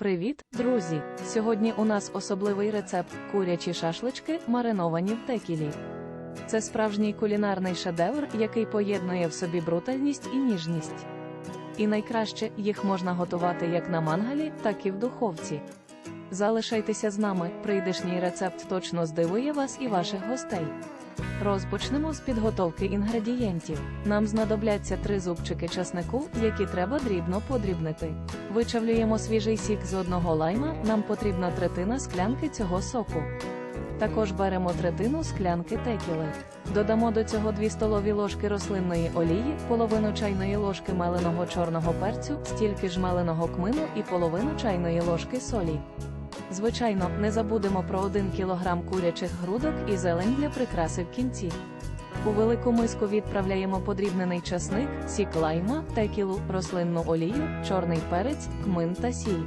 Привіт, друзі! Сьогодні у нас особливий рецепт курячі шашлички, мариновані в текілі. Це справжній кулінарний шедевр, який поєднує в собі брутальність і ніжність. І найкраще їх можна готувати як на мангалі, так і в духовці. Залишайтеся з нами, прийдешній рецепт точно здивує вас і ваших гостей. Розпочнемо з підготовки інгредієнтів. Нам знадобляться три зубчики часнику, які треба дрібно подрібнити. Вичавлюємо свіжий сік з одного лайма, нам потрібна третина склянки цього соку. Також беремо третину склянки текіли. Додамо до цього 2 столові ложки рослинної олії, половину чайної ложки меленого чорного перцю, стільки ж меленого кмину і половину чайної ложки солі. Звичайно, не забудемо про 1 кг курячих грудок і зелень для прикраси в кінці. У велику миску відправляємо подрібнений часник, сік лайма, текілу, рослинну олію, чорний перець, кмин та сіль.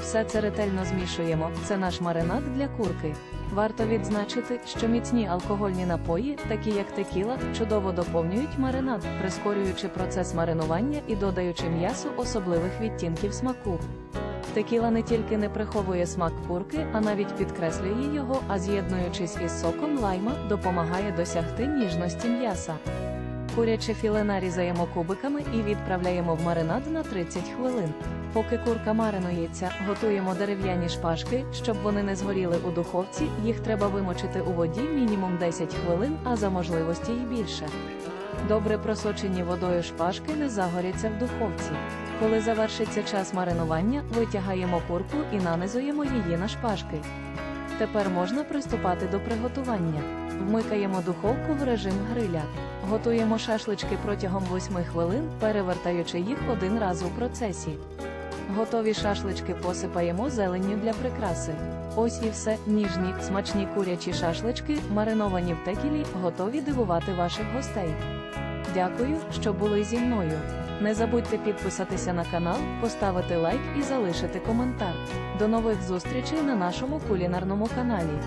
Все це ретельно змішуємо, це наш маринад для курки. Варто відзначити, що міцні алкогольні напої, такі як текіла, чудово доповнюють маринад, прискорюючи процес маринування і додаючи м'ясу особливих відтінків смаку. Текіла не тільки не приховує смак курки, а навіть підкреслює його, а з'єднуючись із соком лайма, допомагає досягти ніжності м'яса. Куряче філе нарізаємо кубиками і відправляємо в маринад на 30 хвилин. Поки курка маринується, готуємо дерев'яні шпажки, щоб вони не згоріли у духовці, їх треба вимочити у воді мінімум 10 хвилин, а за можливості й більше. Добре просочені водою шпажки не загоряться в духовці. Коли завершиться час маринування, витягаємо курку і нанизуємо її на шпажки. Тепер можна приступати до приготування. Вмикаємо духовку в режим гриля. Готуємо шашлички протягом 8 хвилин, перевертаючи їх один раз у процесі. Готові шашлички посипаємо зеленню для прикраси. Ось і все, ніжні, смачні курячі шашлички, мариновані в текілі, готові дивувати ваших гостей. Дякую, що були зі мною. Не забудьте підписатися на канал, поставити лайк і залишити коментар. До нових зустрічей на нашому кулінарному каналі.